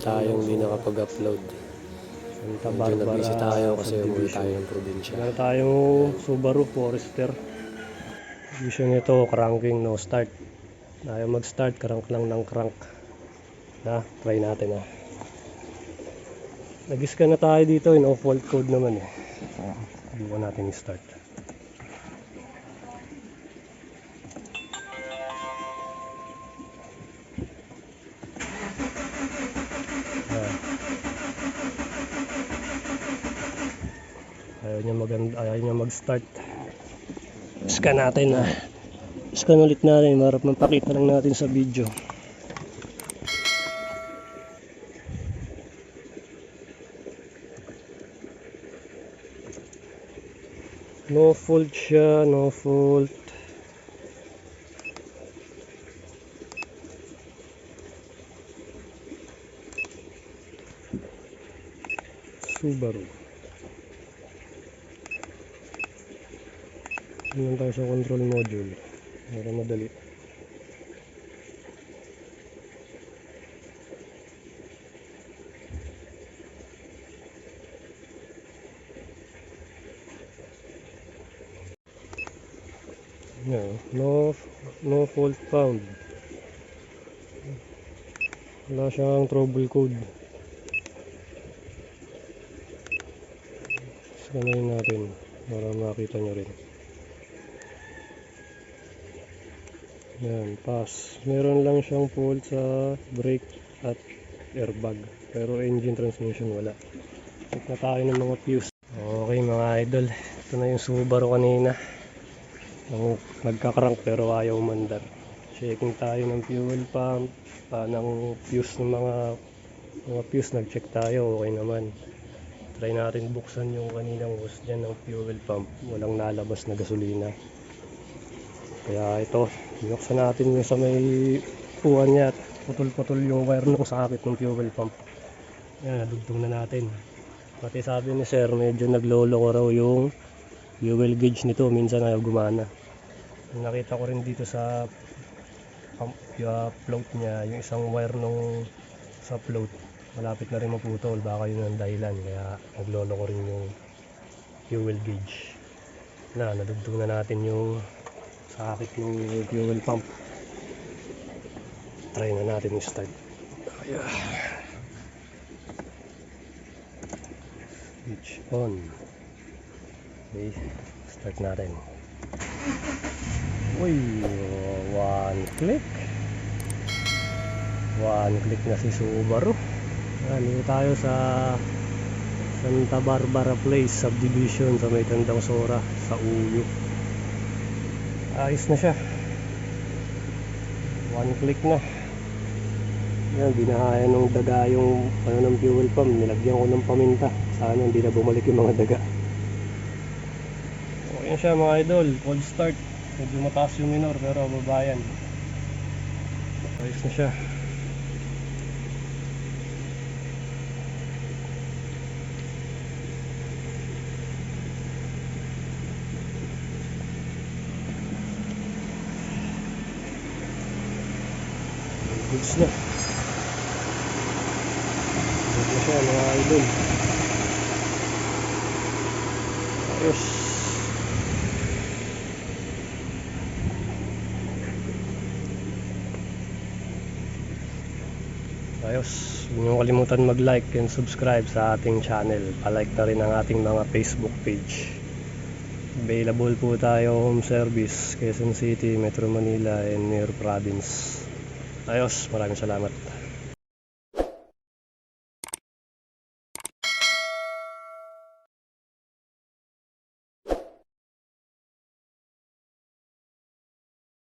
tayong hindi nakapag-upload. Santa Medyo na-busy tayo kasi umuwi tayo ng probinsya. Meron tayong Subaru Forester. Vision nito, cranking, no start. Ayaw mag-start, crank lang ng crank. Na, try natin ah. Nag-scan na tayo dito, in off fault code naman eh. Subukan natin i-start. Niya, mag ayaw niya mag-start. Scan natin ah. Scan ulit natin, marap mapakita lang natin sa video. No fault siya, no fault. Subaru. Tingnan tayo sa control module. Para madali. No, no, no fault found. Wala siyang trouble code. Sanayin natin para makita nyo rin. Yan, pass. Meron lang siyang fault sa brake at airbag. Pero engine transmission wala. Check na tayo ng mga fuse. Okay mga idol. Ito na yung Subaru kanina. Nagkakrank pero ayaw umandar. Checking tayo ng fuel pump. Ah, ng fuse ng mga mga fuse nag-check tayo. Okay naman. Try natin buksan yung kaninang hose dyan ng fuel pump. Walang nalabas na gasolina. Kaya ito, binuksan natin yung sa may puwan niya putol-putol yung wire nung sakit ng fuel pump. Yan, nadugtong na natin. Pati sabi ni sir, medyo naglolo ko raw yung fuel gauge nito. Minsan ayaw gumana. Nakita ko rin dito sa pump, yung float niya, yung isang wire nung sa float. Malapit na rin maputol. Baka yun ang dahilan. Kaya naglolo ko rin yung fuel gauge. Na, nadugtong na natin yung sakit ng fuel pump. Try na natin i-start. Kaya. Switch on. Okay, start natin. Uy, one click. One click na si Subaru. Dito tayo sa Santa Barbara Place Subdivision sa may Tandang Sora sa Uyo. Ayos na siya. One click na. Yan, binahayan ng daga yung ano ng fuel pump. Nilagyan ko ng paminta. Sana hindi na bumalik yung mga daga. Okay na siya mga idol. Cold start. Medyo mataas yung minor pero babayan. Ayos na siya. Goods na. Goods na siya mga idol. Ayos. Ayos. Huwag niyo kalimutan mag-like and subscribe sa ating channel. Palike na rin ang ating mga Facebook page. Available po tayo home service Quezon City, Metro Manila, and Mir Province. Ayos, maraming salamat.